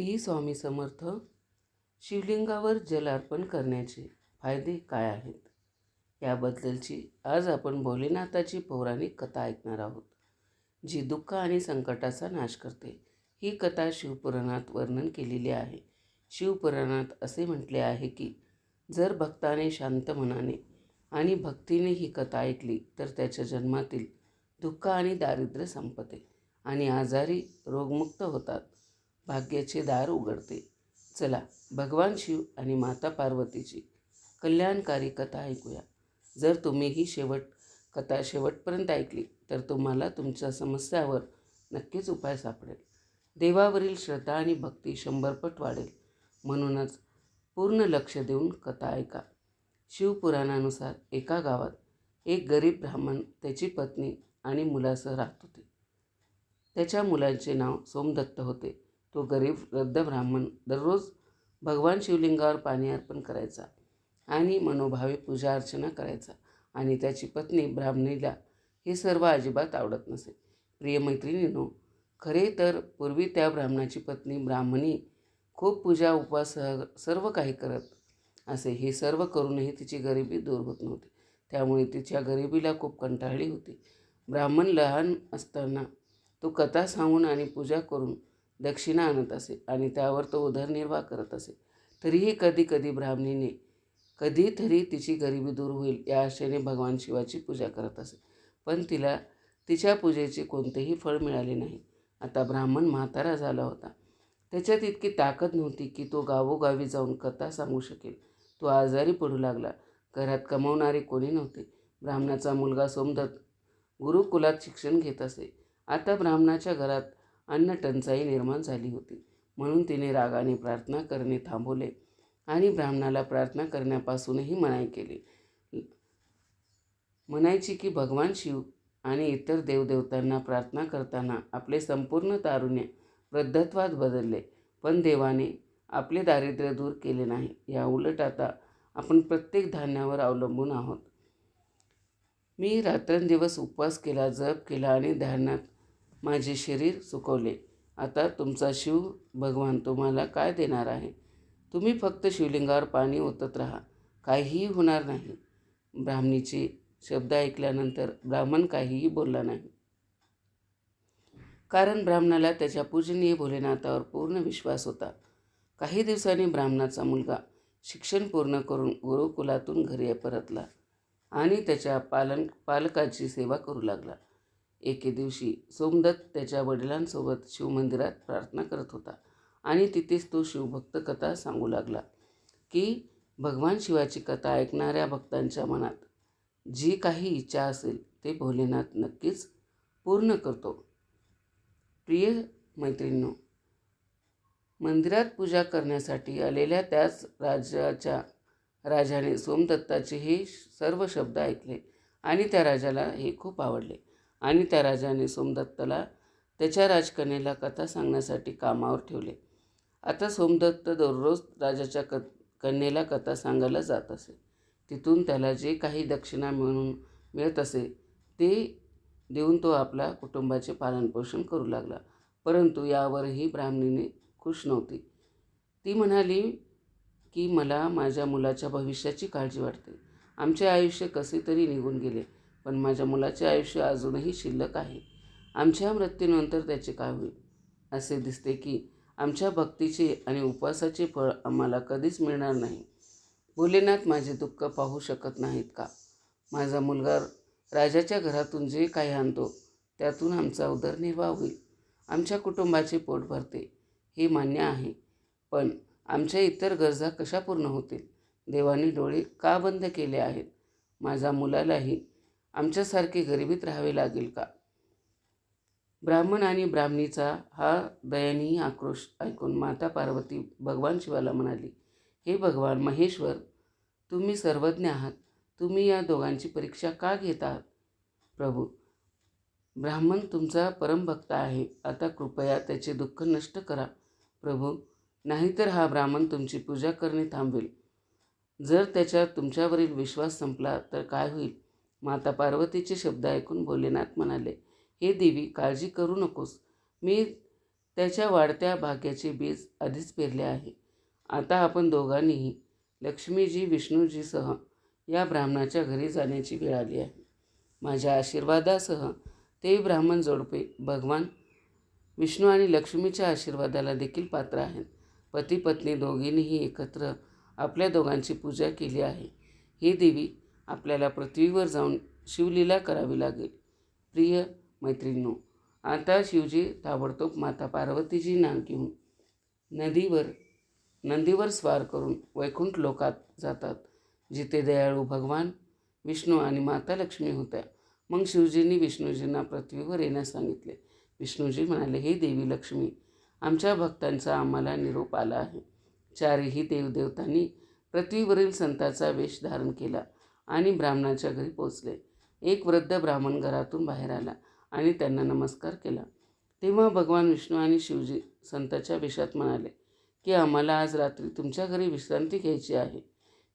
श्री स्वामी समर्थ शिवलिंगावर जल अर्पण करण्याचे फायदे काय आहेत? याबद्दलची आज आपण भोलेनाथाची पौराणिक कथा ऐकणार आहोत जी दुःख आणि संकटाचा नाश करते. ही कथा शिवपुराणात वर्णन केलेली आहे. शिवपुराणात असे म्हटले आहे की जर भक्ताने शांत मनाने आणि भक्तीने ही कथा ऐकली तर त्याच्या जन्मातील दुःख आणि दारिद्र्य संपते आणि आजारी रोगमुक्त होतात. भाग्याचे दार उघडते. चला भगवान शिव आणि माता पार्वतीची कल्याणकारी कथा ऐकूया. जर तुम्ही ही शेवट कथा शेवटपर्यंत ऐकली तर तुम्हाला तुमच्या समस्यावर नक्कीच उपाय सापडेल. देवावरील श्रद्धा आणि भक्ती शंभरपट वाढेल. म्हणूनच पूर्ण लक्ष देऊन कथा ऐका. शिवपुराणानुसार एका गावात एक गरीब ब्राह्मण त्याची पत्नी आणि मुलासह राहत होते. त्याच्या मुलांचे नाव सोमदत्त होते. तो गरीब वृद्ध ब्राह्मण दररोज भगवान शिवलिंगावर पाणी अर्पण करायचा आणि मनोभावे पूजा अर्चना करायचा आणि त्याची पत्नी ब्राह्मणीला हे सर्व अजिबात आवडत नसे. प्रिय मैत्रिणीनो खरे तर पूर्वी त्या ब्राह्मणाची पत्नी ब्राह्मणी खूप पूजा उपवास सर्व काही करत असे. हे सर्व करूनही तिची गरिबी दूर होत नव्हती. त्यामुळे तिच्या गरिबीला खूप कंटाळली होती. ब्राह्मण लहान असताना तो कथा सांगून आणि पूजा करून दक्षिणा आणत असे आणि त्यावर तो उदरनिर्वाह करत असे. तरीही कधी कधी ब्राह्मणीने कधीतरी तिची गरिबी दूर होईल या आशेने भगवान शिवाची पूजा करत असे. पण तिला तिच्या पूजेचे कोणतेही फळ मिळाले नाही. आता ब्राह्मण म्हातारा झाला होता. त्याच्यात इतकी ताकद नव्हती की तो गावोगावी जाऊन कथा सांगू शकेल. तो आजारी पडू लागला. घरात कमावणारे कोणी नव्हते. ब्राह्मणाचा मुलगा सोमदत्त गुरुकुलात शिक्षण घेत असे. आता ब्राह्मणाच्या घरात अन्न टंचाई निर्माण झाली होती. म्हणून तिने रागाने प्रार्थना करणे थांबवले आणि ब्राह्मणाला प्रार्थना करण्यापासूनही मनाई केली. म्हणायची की भगवान शिव आणि इतर देवदेवतांना प्रार्थना करताना आपले संपूर्ण तारुण्य वृद्धत्वात बदलले पण देवाने आपले दारिद्र्य दूर केले नाही. या उलट आता आपण प्रत्येक धान्यावर अवलंबून आहोत. मी रात्रंदिवस उपवास केला जप केला आणि ध्यानात माझे शरीर सुकवले. आता तुमचा शिव भगवान तुम्हाला काय देणार आहे? तुम्ही फक्त शिवलिंगावर पाणी ओतत राहा. काहीही होणार नाही. ब्राह्मणीचे शब्द ऐकल्यानंतर ब्राह्मण काहीही बोलला नाही. कारण ब्राह्मणाला त्याच्या पूजनीय भोलेनाथावर पूर्ण विश्वास होता. काही दिवसांनी ब्राह्मणाचा मुलगा शिक्षण पूर्ण करून गुरुकुलातून घरी परतला आणि त्याच्या पालन पालकाची सेवा करू लागला. एके दिवशी सोमदत्त त्याच्या वडिलांसोबत शिवमंदिरात प्रार्थना करत होता आणि तिथेच तो शिवभक्त कथा सांगू लागला की भगवान शिवाची कथा ऐकणाऱ्या भक्तांच्या मनात जी काही इच्छा असेल ते भोलेनाथ नक्कीच पूर्ण करतो. प्रिय मैत्रिणींनो मंदिरात पूजा करण्यासाठी आलेल्या त्याच राजाच्या राजाने सोमदत्ताचे हे सर्व शब्द ऐकले आणि त्या राजाला हे खूप आवडले. आणि त्या राजाने सोमदत्तला त्याच्या राजकन्याला कथा सांगण्यासाठी कामावर ठेवले. आता सोमदत्त दररोज राजाच्या क कन्येला कथा सांगायला जात असे. तिथून त्याला जे काही दक्षिणा मिळून मिळत असे ते देऊन तो आपला कुटुंबाचे पालनपोषण करू लागला. परंतु यावरही ब्राह्मणीने खुश नव्हती. ती म्हणाली की मला माझ्या मुलाच्या भविष्याची काळजी वाटते. आमचे आयुष्य कसे तरी निघून गेले. पण माझ्या मुलाचे आयुष्य अजूनही शिल्लक आहे. आमच्या मृत्यूनंतर त्याचे काय होईल? असे दिसते की आमच्या भक्तीचे आणि उपवासाचे फळ आम्हाला कधीच मिळणार नाही. भोलेनाथ माझे दुःख पाहू शकत नाहीत का? माझा मुलगा राजाच्या घरातून जे काही आणतो त्यातून आमचा उदरनिर्वाह होईल. आमच्या कुटुंबाचे पोट भरते हे मान्य आहे. पण आमच्या इतर गरजा कशा पूर्ण होतील? देवाने डोळे का बंद केले आहेत? माझ्या मुलालाही आमच्यासारखे गरिबीत राहावे लागेल का? ब्राह्मण आणि ब्राह्मणीचा हा दयनीय आक्रोश ऐकून माता पार्वती भगवान शिवाला म्हणाली हे भगवान महेश्वर तुम्ही सर्वज्ञ आहात. तुम्ही या दोघांची परीक्षा का घेत आहात? प्रभू ब्राह्मण तुमचा परमभक्त आहे. आता कृपया त्याचे दुःख नष्ट करा. प्रभू नाहीतर हा ब्राह्मण तुमची पूजा करणे थांबवेल. जर त्याच्या तुमच्यावरील विश्वास संपला तर काय होईल? माता पार्वतीचे शब्द ऐकून भोलेनाथ म्हणाले हे देवी काळजी करू नकोस. मी त्याच्या वाढत्या भाग्याचे बीज आधीच पेरले आहे. आता आपण दोघांनीही लक्ष्मीजी विष्णूजीसह या ब्राह्मणाच्या घरी जाण्याची वेळ आली आहे. माझ्या आशीर्वादासह ते ब्राह्मण जोडपे भगवान विष्णू आणि लक्ष्मीच्या आशीर्वादाला देखील पात्र आहेत. पती पत्नी दोघींनीही एकत्र आपल्या दोघांची पूजा केली आहे. ही देवी आपल्याला पृथ्वीवर जाऊन शिवलीला करावी लागेल. प्रिय मैत्रिणींनो आता शिवजी ताबडतोब माता पार्वतीची नाव घेऊन नदीवर नंदीवर स्वार करून वैकुंठ लोकात जातात जिथे दयाळू भगवान विष्णू आणि माता लक्ष्मी होत्या. मग शिवजींनी विष्णूजींना पृथ्वीवर येण्यास सांगितले. विष्णूजी म्हणाले हे देवी लक्ष्मी आमच्या भक्तांचा आम्हाला निरोप आला आहे. चारही देवदेवतांनी पृथ्वीवरील संताचा वेश धारण केला. आणि ब्राह्मणाच्या घरी पोचले एक वृद्ध ब्राह्मण घरातून बाहेर आला आणि त्यांना नमस्कार केला. तेव्हा भगवान विष्णू आणि शिवजी संताच्या वेशात म्हणाले की आम्हाला आज रात्री तुमच्या घरी विश्रांती घ्यायची आहे.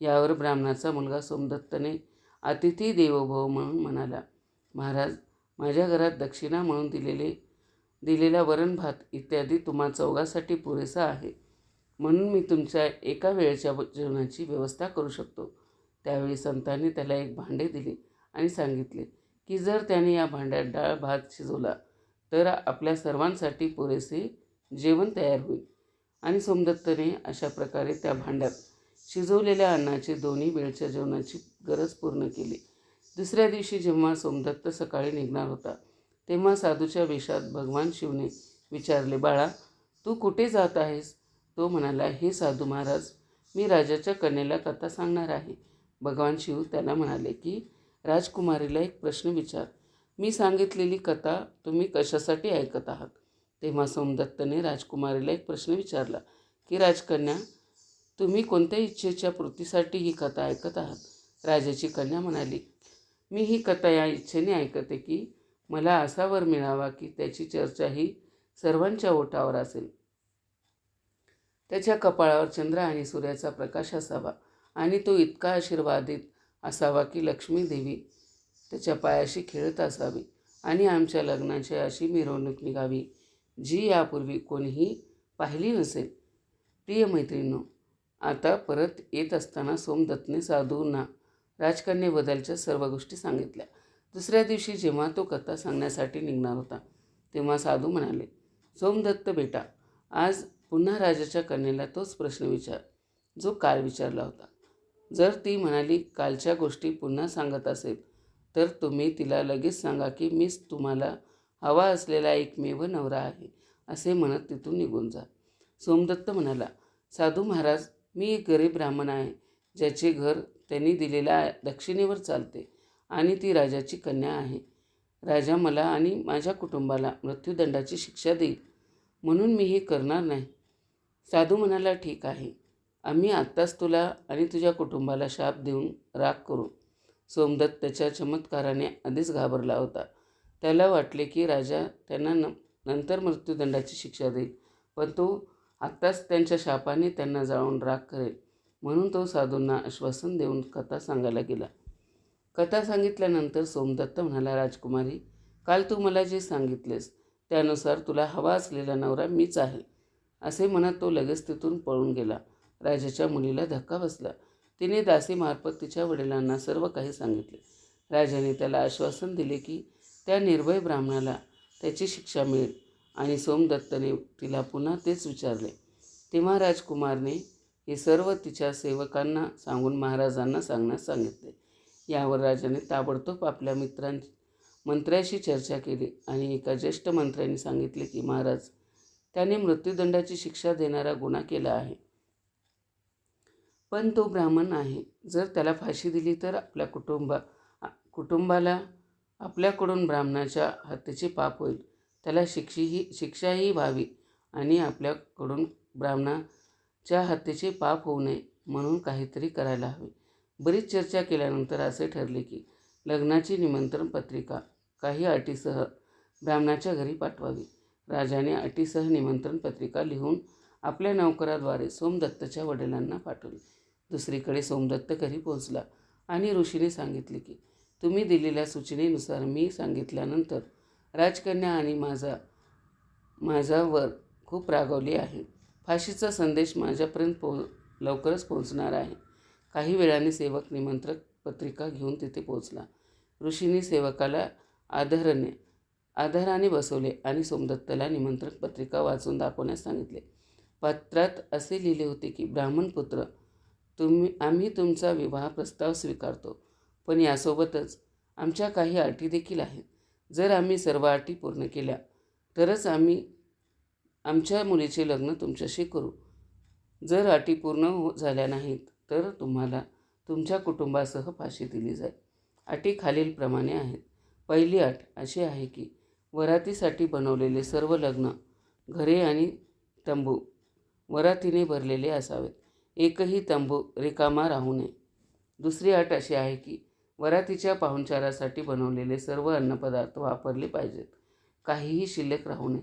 यावर ब्राह्मणाचा मुलगा सोमदत्तने अतिथी देवोभव म्हणून म्हणाला. महाराज माझ्या घरात दक्षिणा म्हणून दिलेले दिलेला वरण भात इत्यादी तुम्हा चौघासाठी पुरेसा आहे. म्हणून मी तुमच्या एका वेळेच्या जेवणाची व्यवस्था करू शकतो. त्यावेळी संतांनी त्याला एक भांडे दिले आणि सांगितले की जर त्याने या भांड्यात डाळ भात शिजवला तर आपल्या सर्वांसाठी पुरेसे जेवण तयार होईल. आणि सोमदत्तने अशा प्रकारे त्या भांड्यात शिजवलेल्या अन्नाची दोन्ही वेळच्या जेवणाची गरज पूर्ण केली. दुसऱ्या दिवशी जेव्हा सोमदत्त सकाळी निघणार होता तेव्हा साधूच्या वेशात भगवान शिवने विचारले बाळा तू कुठे जात आहेस? तो म्हणाला हे साधू महाराज मी राजाच्या कन्येला कथा सांगणार आहे. भगवान शिव त्याला म्हणाले की राजकुमारीला एक प्रश्न विचार. मी सांगितलेली कथा तुम्ही कशासाठी ऐकत आहात? तेव्हा सोमदत्तने राजकुमारीला एक प्रश्न विचारला की राजकन्या तुम्ही कोणत्या इच्छेच्या पूर्तीसाठी ही कथा ऐकत आहात? राजाची कन्या म्हणाली मी ही कथा या इच्छेने ऐकते की मला असा वर मिळावा की त्याची चर्चा ही सर्वांच्या ओठावर असेल. त्याच्या कपाळावर चंद्र आणि सूर्याचा प्रकाश असावा. आणि तो इतका आशीर्वादित असावा की लक्ष्मी देवी त्याच्या पायाशी खेळत असावी आणि आमच्या लग्नाची अशी मिरवणूक निघावी जी यापूर्वी कोणीही पाहिली नसेल. प्रिय मैत्रिणींनो आता परत येत असताना सोमदत्तने साधूंना राजकन्येबद्दलच्या सर्व गोष्टी सांगितल्या. दुसऱ्या दिवशी जेव्हा तो कथा सांगण्यासाठी निघणार होता तेव्हा साधू म्हणाले सोमदत्त बेटा आज पुन्हा राजाच्या कन्येला तोच प्रश्न विचार जो काल विचारला होता. जर ती म्हणाली कालच्या गोष्टी पुन्हा सांगत असेल तर तुम्ही तिला लगेच सांगा की मीच तुम्हाला हवा असलेला एकमेव नवरा आहे असे म्हणत तिथून निघून जा. सोमदत्त म्हणाला साधू महाराज मी एक गरीब ब्राह्मण आहे ज्याचे घर त्यांनी दिलेल्या दक्षिणेवर चालते आणि ती राजाची कन्या आहे. राजा मला आणि माझ्या कुटुंबाला मृत्यूदंडाची शिक्षा देईल म्हणून मी हे करणार नाही. साधू म्हणाला ठीक आहे. आम्ही आत्ताच तुला आणि तुझ्या कुटुंबाला शाप देऊन राग करू सोमदत्त त्याच्या चमत्काराने आधीच घाबरला होता. त्याला वाटले की राजा त्यांना न नंतर मृत्यूदंडाची शिक्षा देईल पण तो आत्ताच त्यांच्या शापाने त्यांना जाळून राग करेल म्हणून तो साधूंना आश्वासन देऊन कथा सांगायला गेला. कथा सांगितल्यानंतर सोमदत्त म्हणाला राजकुमारी काल तू मला जे सांगितलेस त्यानुसार तुला हवा असलेला नवरा मीच आहे असे म्हणत तो लगेच तिथून पळून गेला. राजाच्या मुलीला धक्का बसला. तिने दासीमार्फत तिच्या वडिलांना सर्व काही सांगितले. राजाने त्याला आश्वासन दिले की त्या निर्भय ब्राह्मणाला त्याची शिक्षा मिळेल आणि सोमदत्तने तिला पुन्हा तेच विचारले. तेव्हा राजकुमारने हे सर्व तिच्या सेवकांना सांगून महाराजांना सांगण्यास सांगितले. यावर राजाने ताबडतोब आपल्या मित्रां मंत्र्याशी चर्चा केली आणि एका ज्येष्ठ मंत्र्यांनी सांगितले की महाराज त्याने मृत्यूदंडाची शिक्षा देणारा गुन्हा केला आहे. पण तो ब्राह्मण आहे. जर त्याला फाशी दिली तर आपल्या कुटुंबा कुटुंबाला आपल्याकडून ब्राह्मणाच्या हत्येचे पाप होईल. त्याला शिक्षीही शिक्षाही व्हावी आणि आपल्याकडून ब्राह्मणाच्या हत्येचे पाप होऊ नये म्हणून काहीतरी करायला हवे. बरीच चर्चा केल्यानंतर असे ठरले की लग्नाची निमंत्रण पत्रिका काही अटीसह ब्राह्मणाच्या घरी पाठवावी. राजाने अटीसह निमंत्रण पत्रिका लिहून आपल्या नौकराद्वारे सोमदत्तच्या वडिलांना पाठवली. दुसरीकडे सोमदत्त घरी पोहोचला आणि ऋषीने सांगितले की तुम्ही दिलेल्या सूचनेनुसार मी सांगितल्यानंतर राजकन्या आणि माझा माझ्यावर खूप रागवली आहे. फाशीचा संदेश माझ्यापर्यंत पो लवकरच पोहोचणार आहे. काही वेळाने सेवक निमंत्रक पत्रिका घेऊन तिथे पोहोचला. ऋषीने सेवकाला आदराने आदराने बसवले आणि सोमदत्तला निमंत्रक पत्रिका वाचून दाखवण्यास सांगितले. पत्रात असे लिहिले होते की ब्राह्मण पुत्र तुम्ही आम्ही तुमचा विवाह प्रस्ताव स्वीकारतो. पण यासोबतच आमच्या काही अटी देखील आहेत. जर आम्ही सर्व अटी पूर्ण केल्या तरच आम्ही आमच्या मुलीचे लग्न तुमच्याशी करू. जर अटी पूर्ण हो झाल्या नाहीत तर तुम्हाला तुमच्या कुटुंबासह फाशी दिली जाईल. अटी खालीलप्रमाणे आहेत. पहिली अट अशी आहे की वरातीसाठी बनवलेले सर्व लग्न घरे आणि तंबू वरातीने भरलेले असावेत. एकही तंबू रिकामा राहू नये. दुसरी अट अशी आहे की वरातीच्या पाहुणचारासाठी बनवलेले सर्व अन्नपदार्थ वापरले पाहिजेत. काहीही शिल्लक राहू नये.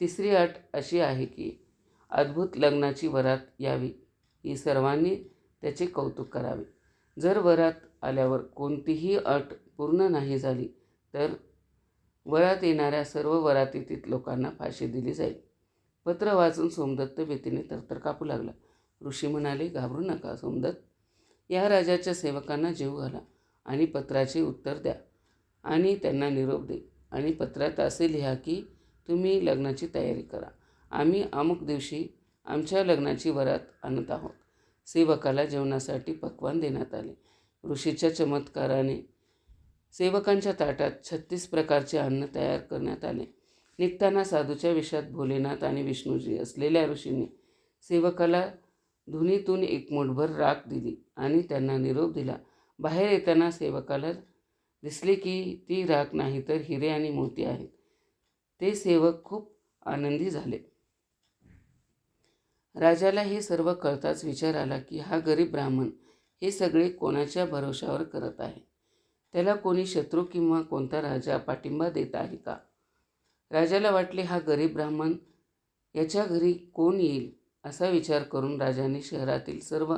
तिसरी अट अशी आहे की अद्भुत लग्नाची वरात यावी ही सर्वांनी त्याचे कौतुक करावे. जर वरात आल्यावर कोणतीही अट पूर्ण नाही झाली तर वरात येणाऱ्या सर्व वरातीतील लोकांना फाशी दिली जाईल. पत्र वाचून सोमदत्त भीतीने तरतर कापू लागला. ऋषी म्हणाले घाबरू नका सोमदत्त. या राजाच्या सेवकांना जीव घाला आणि पत्राचे उत्तर द्या आणि त्यांना निरोप दे. आणि पत्रात असे लिहा की तुम्ही लग्नाची तयारी करा. आम्ही अमुक दिवशी आमच्या लग्नाची वरात आणत आहोत. सेवकाला जेवणासाठी पक्वान देण्यात आले. ऋषीच्या चमत्काराने सेवकांच्या ताटात छत्तीस प्रकारचे अन्न तयार करण्यात आले. निघताना साधूच्या विषात भोलेनाथ आणि विष्णूजी असलेल्या ऋषींनी सेवकाला धुनीतून एक मुठभर राख दिली आणि त्यांना निरोप दिला. बाहेर येताना सेवकाला दिसले की ती राख नाही तर हिरे आणि मोती आहेत. ते सेवक खूप आनंदी झाले. राजाला हे सर्व कळताच विचार आला की हा गरीब ब्राह्मण हे सगळे कोणाच्या भरोशावर करत आहे? त्याला कोणी शत्रू किंवा कोणता राजा पाठिंबा देत आहे का? राजाला वाटले हा गरीब ब्राह्मण याच्या घरी कोण येईल? असा विचार करून राजाने शहरातील सर्व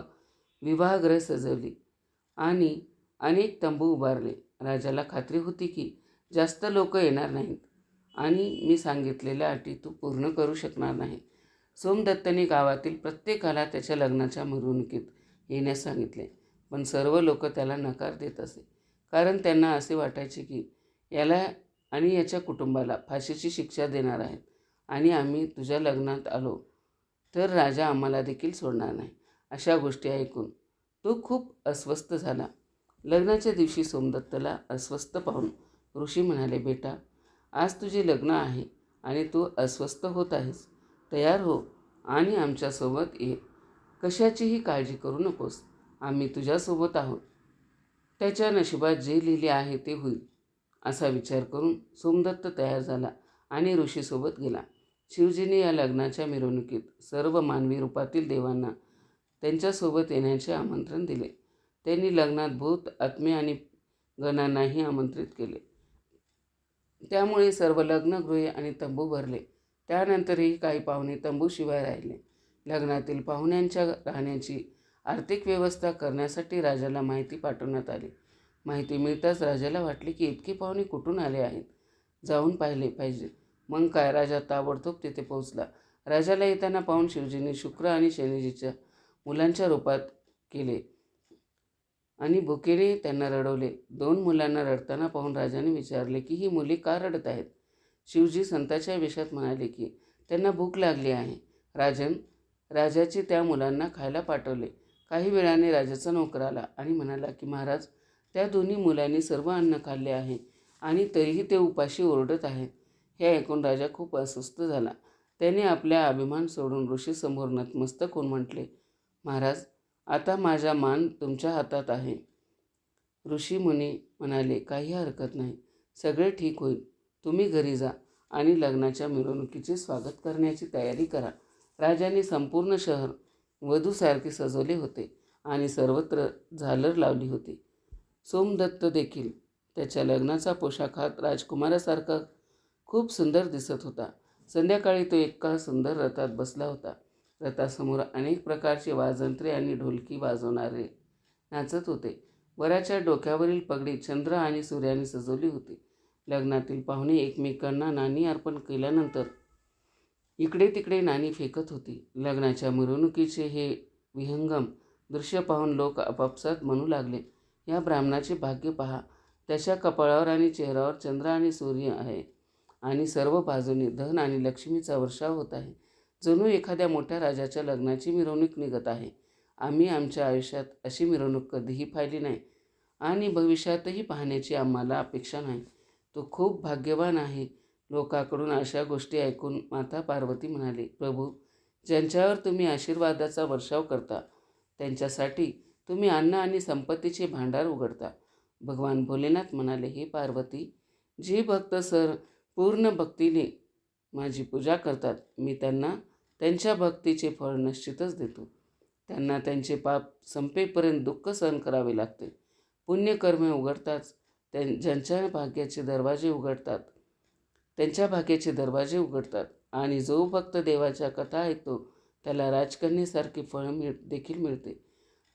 विवाहगृह सजवली आणि अनेक तंबू उभारले. राजाला खात्री होती की जास्त लोक येणार नाहीत आणि मी सांगितलेल्या अटी तू पूर्ण करू शकणार नाही. सोमदत्तने गावातील प्रत्येकाला त्याच्या लग्नाच्या मिरवणुकीत येण्यास सांगितले पण सर्व लोक त्याला नकार देत असे. कारण त्यांना असे वाटायचे की याला आणि याच्या कुटुंबाला फाशीची शिक्षा देणार आहेत आणि आम्ही तुझ्या लग्नात आलो. तर राजा आम्हाला देखील सोडणार नाही. अशा गोष्टी ऐकून तो खूप अस्वस्थ झाला. लग्नाच्या दिवशी सोमदत्तला अस्वस्थ पाहून ऋषी म्हणाले बेटा आज तुझे लग्न आहे आणि तू अस्वस्थ होत आहेस. तयार हो आणि आमच्यासोबत ये. कशाचीही काळजी करू नकोस. आम्ही तुझ्यासोबत आहोत. त्याच्या नशिबात जे लिहिले आहे ते होईल. असा विचार करून सोमदत्त तयार झाला आणि ऋषीसोबत गेला. शिवजीने या लग्नाच्या मिरवणुकीत सर्व मानवी रूपातील देवांना त्यांच्यासोबत येण्याचे आमंत्रण दिले. त्यांनी लग्नात भूत आत्मे आणि गणांनाही आमंत्रित केले. त्यामुळे सर्व लग्नगृहे आणि तंबू भरले. त्यानंतरही काही पाहुणे तंबूशिवाय राहिले. लग्नातील पाहुण्यांच्या राहण्याची आर्थिक व्यवस्था करण्यासाठी राजाला माहिती पाठवण्यात आली. माहिती मिळताच राजाला वाटले की इतके पाहुणे कुठून आले आहेत? जाऊन पाहिले पाहिजे. मग काय? राजा ताबडतोब तिथे पोहोचला. राजाला येताना पाहून शिवजीने शुक्र आणि शनीजीच्या मुलांच्या रूपात केले आणि भुकेने त्यांना रडवले. दोन मुलांना रडताना पाहून राजाने विचारले की ही मुले का रडत आहेत? शिवजी संताच्या वेशात म्हणाले की त्यांना भूक लागली आहे. राजन राजाचे त्या मुलांना खायला पाठवले. काही वेळाने राजाचा नोकर आला आणि म्हणाला की महाराज त्या दोन्ही मुलांनी सर्व अन्न खाल्ले आहे आणि तरीही ते उपाशी ओरडत आहेत. हे ऐकून राजा खूप अस्वस्थ झाला. त्याने आपल्या अभिमान सोडून ऋषीसमोर नतमस्तक होऊन म्हटले महाराज आता माझा मान तुमच्या हातात आहे. ऋषी मुनी म्हणाले काही हरकत नाही. सगळे ठीक होईल. तुम्ही घरी जा आणि लग्नाच्या मिरवणुकीचे स्वागत करण्याची तयारी करा. राजाने संपूर्ण शहर वधूसारखे सजवले होते आणि सर्वत्र झालर लावली होती. सोमदत्त देखील त्याच्या लग्नाचा पोशाखात राजकुमारासारखा खूप सुंदर दिसत होता. संध्याकाळी तो एका सुंदर रथात बसला होता. रथासमोर अनेक प्रकारचे वाजंत्रे आणि ढोलकी वाजवणारे नाचत होते. वराच्या डोक्यावरील पगडी चंद्र आणि सूर्याने सजवली होती. लग्नातील पाहुणे एकमेकांना नाणी अर्पण केल्यानंतर इकडे तिकडे नाणी फेकत होती. लग्नाच्या मिरवणुकीचे हे विहंगम दृश्य पाहून लोक आपापसात म्हणू लागले या ब्राह्मणाचे भाग्य पहा. त्याच्या कपाळावर आणि चेहऱ्यावर चंद्र आणि सूर्य आहे. आणि सर्व बाजूने धन आणि लक्ष्मीचा वर्षाव होत आहे. जणू एखाद्या मोठ्या राजाच्या लग्नाची मिरवणूक निघत आहे. आम्ही आमच्या आयुष्यात अशी मिरवणूक कधीही पाहिली नाही आणि भविष्यातही पाहण्याची आम्हाला अपेक्षा नाही. तो खूप भाग्यवान आहे. लोकांकडून अशा गोष्टी ऐकून माता पार्वती म्हणाली प्रभू ज्यांच्यावर तुम्ही आशीर्वादाचा वर्षाव करता त्यांच्यासाठी तुम्ही अन्न आणि संपत्तीचे भांडार उघडता. भगवान भोलेनाथ म्हणाले हे पार्वती जे भक्त सर पूर्ण भक्तीने माझी पूजा करतात. मी त्यांना त्यांच्या भक्तीचे फळ निश्चितच देतो. त्यांना त्यांचे पाप संपेपर्यंत दुःख सहन करावे लागते. पुण्यकर्मे उघडताच त्यां ज्यांच्या भाग्याचे दरवाजे उघडतात त्यांच्या भाग्याचे दरवाजे उघडतात. आणि जो भक्त देवाच्या कथा ऐकतो त्याला राजकन्येसारखे फळ मिळ देखील मिळते.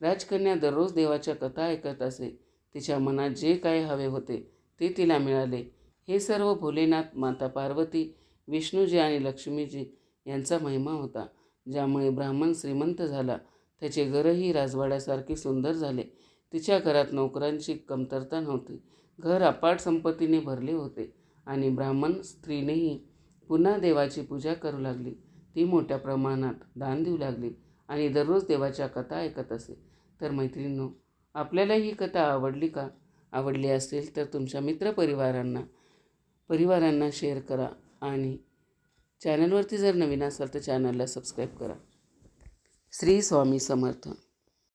राजकन्या दररोज देवाच्या कथा ऐकत असे. तिच्या मनात जे काही हवे होते ते तिला मिळाले. हे सर्व भोलेनाथ माता पार्वती विष्णूजी आणि लक्ष्मीजी यांचा महिमा होता ज्यामुळे ब्राह्मण श्रीमंत झाला. त्याचे घरही राजवाड्यासारखे सुंदर झाले. तिच्या घरात नोकरांची कमतरता नव्हती. घर अपाट संपत्तीने भरले होते आणि ब्राह्मण स्त्रीनेही पुन्हा देवाची पूजा करू लागली. ती मोठ्या प्रमाणात दान देऊ लागली आणि दररोज देवाच्या कथा ऐकत असे. तर मैत्रिणींनो आपल्याला ही कथा आवडली का? आवडली असेल तर तुमच्या मित्रपरिवारांना परिवारांना शेअर करा आणि चॅनलवरती जर नवीन असाल तर चॅनलला सबस्क्राईब करा. श्री स्वामी समर्थ.